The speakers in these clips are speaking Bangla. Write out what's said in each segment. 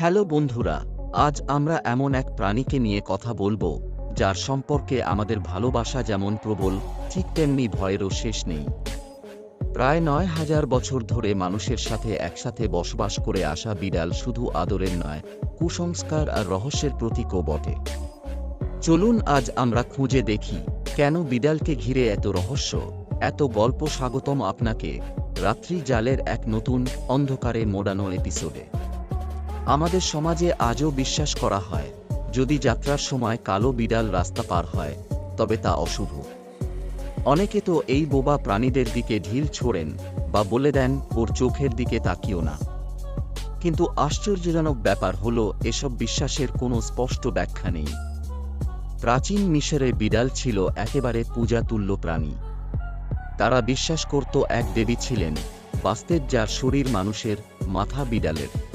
হ্যালো বন্ধুরা, আজ আমরা এমন এক প্রাণীকে নিয়ে কথা বলব, যার সম্পর্কে আমাদের ভালোবাসা যেমন প্রবল, ঠিক তেমনি ভয়েরও শেষ নেই। প্রায় নয় হাজার বছর ধরে মানুষের সাথে একসাথে বসবাস করে আসা বিড়াল শুধু আদরের নয়, কুসংস্কার আর রহস্যের প্রতীকও বটে। চলুন আজ আমরা খুঁজে দেখি, কেন বিড়ালকে ঘিরে এত রহস্য, এত গল্প স্বাগতম আপনাকে, রাত্রি জালের এক নতুন, অন্ধকারে মোড়ানো এপিসোডে। আমাদের সমাজে আজও বিশ্বাস করা হয়, যদি যাত্রার সময় কালো বিড়াল রাস্তা পার হয়, তবে তা অশুভ। অনেকে তো এই বোবা প্রাণীদের দিকে ঢিল ছোড়েন বা বলে দেন, ওর চোখের দিকে তাকিও না। কিন্তু আশ্চর্যজনক ব্যাপার হলো, এসব বিশ্বাসের কোনো স্পষ্ট ব্যাখ্যা নেই। প্রাচীন মিশরে বিড়াল ছিল একেবারে পূজাতুল্য প্রাণী। তারা বিশ্বাস করত এক দেবী ছিলেন বাস্তেব যার শরীর মানুষের, মাথা বিড়ালের।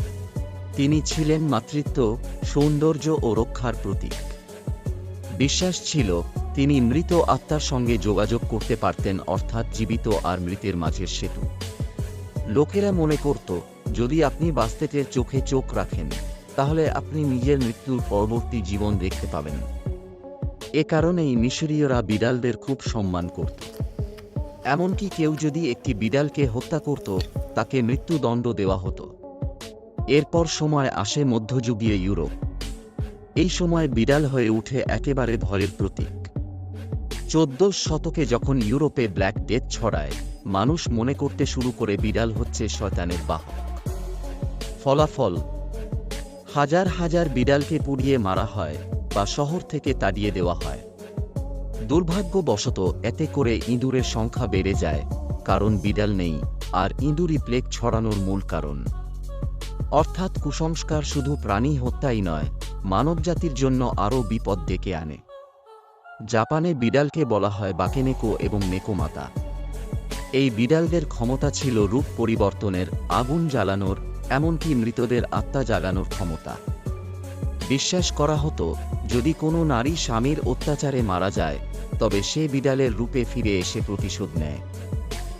তিনি ছিলেন মাতৃত্ব, সৌন্দর্য ও রক্ষার প্রতীক। বিশ্বাস ছিল, তিনি মৃত আত্মার সঙ্গে যোগাযোগ করতে পারতেন অর্থাৎ জীবিত আর মৃতের মাঝের সেতু। লোকেরা মনে করত, যদি আপনি বাস্তেটের চোখে চোখ রাখেন, তাহলে আপনি নিজের মৃত্যুর পরবর্তী জীবন দেখতে পাবেন। এ কারণেই মিশরীয়রা বিড়ালদের খুব সম্মান করত। এমনকি কেউ যদি একটি বিড়ালকে হত্যা করত, তাকে মৃত্যুদণ্ড দেওয়া হতো। এরপর সময় আসে মধ্যযুগীয় ইউরোপ। এই সময় বিড়াল হয়ে উঠে একেবারে ভয়ের প্রতীক। চোদ্দ শতকে যখন ইউরোপে ব্ল্যাক ডেথ ছড়ায়, মানুষ মনে করতে শুরু করে বিড়াল হচ্ছে শয়তানের বাহক। ফলাফল, হাজার হাজার বিড়ালকে পুড়িয়ে মারা হয় বা শহর থেকে তাড়িয়ে দেওয়া হয়। দুর্ভাগ্যবশত, এতে করে ইঁদুরের সংখ্যা বেড়ে যায়, কারণ বিড়াল নেই, আর ইঁদুরই প্লেগ ছড়ানোর মূল কারণ। অর্থাৎ কুসংস্কার শুধু প্রাণী হত্যাই নয়, মানবজাতির জন্য আরও বিপদ ডেকে আনে। জাপানে বিড়ালকে বলা হয় বাকেনেকো এবং নেকোমাতা। এই বিড়ালদের ক্ষমতা ছিল রূপ পরিবর্তনের, আগুন জ্বালানোর, এমনকি মৃতদের আত্মা জাগানোর ক্ষমতা। বিশ্বাস করা হতো, যদি কোনো নারী স্বামীর অত্যাচারে মারা যায়, তবে সে বিড়ালের রূপে ফিরে এসে প্রতিশোধ নেয়।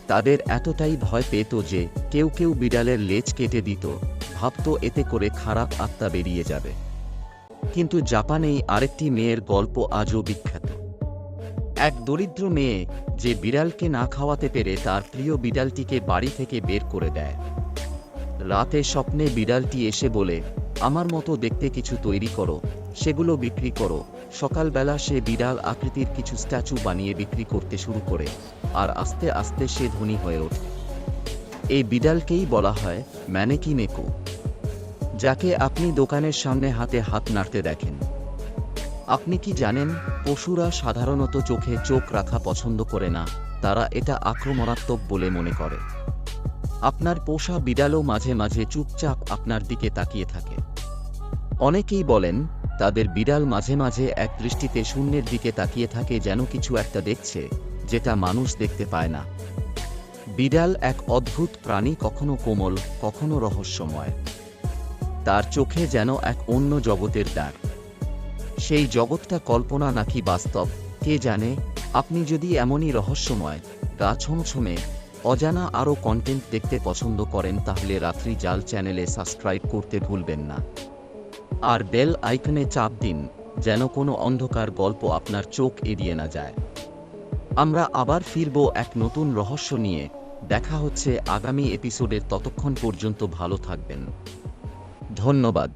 তাদের এতটাই ভয় পেত যে কেউ কেউ বিড়ালের লেজ কেটে দিত। ভাবত এতে করে খারাপ আত্মা বেরিয়ে যাবে। কিন্তু জাপানেই আরেকটি মেয়ের গল্প আজও বিখ্যাত। এক দরিদ্র মেয়ে যে বিড়ালকে না খাওয়াতে পেরে তার প্রিয় বিড়ালটিকে বাড়ি থেকে বের করে দেয়। রাতে স্বপ্নে বিড়ালটি এসে বলে, আমার মতো দেখতে কিছু তৈরি করো, সেগুলো বিক্রি করো। সকালবেলা সে বিড়াল আকৃতির কিছু স্ট্যাচু বানিয়ে বিক্রি করতে শুরু করে, আর আস্তে আস্তে সে ধনী হয়ে ওঠে। এই বিড়ালকেই বলা হয় ম্যানেকি নেকো যাকে আপনি দোকানের সামনে হাতে হাত নাড়তে দেখেন। আপনি কি জানেন, পশুরা সাধারণত চোখে চোখ রাখা পছন্দ করে না, তারা এটা আক্রমণাত্মক বলে মনে করে। আপনার পোষা বিড়ালও মাঝে মাঝে চুপচাপ আপনার দিকে তাকিয়ে থাকে। অনেকেই বলেন, তাদের বিড়াল মাঝে মাঝে এক দৃষ্টিতে শূন্যের দিকে তাকিয়ে থাকে যেন কিছু একটা দেখছে, যেটা মানুষ দেখতে পায় না। বিড়াল এক অদ্ভুত প্রাণী কখনো কোমল, কখনো রহস্যময়। তার চোখে যেন এক অন্য জগতের দ্বার সেই জগৎটা কল্পনা নাকি বাস্তব, কে জানে? আপনি যদি এমনই রহস্যময়, গা ছমছমে, অজানা আরও কন্টেন্ট দেখতে পছন্দ করেন তাহলে রাত্রি জাল চ্যানেলে সাবস্ক্রাইব করতে ভুলবেন না। আর বেল আইকনে চাপ দিন, যেন কোনো অন্ধকার গল্প আপনার চোখ এড়িয়ে না যায়। আমরা আবার ফিরব এক নতুন রহস্য নিয়ে। দেখা হচ্ছে আগামী এপিসোডের ততক্ষণ পর্যন্ত ভালো থাকবেন। ধন্যবাদ।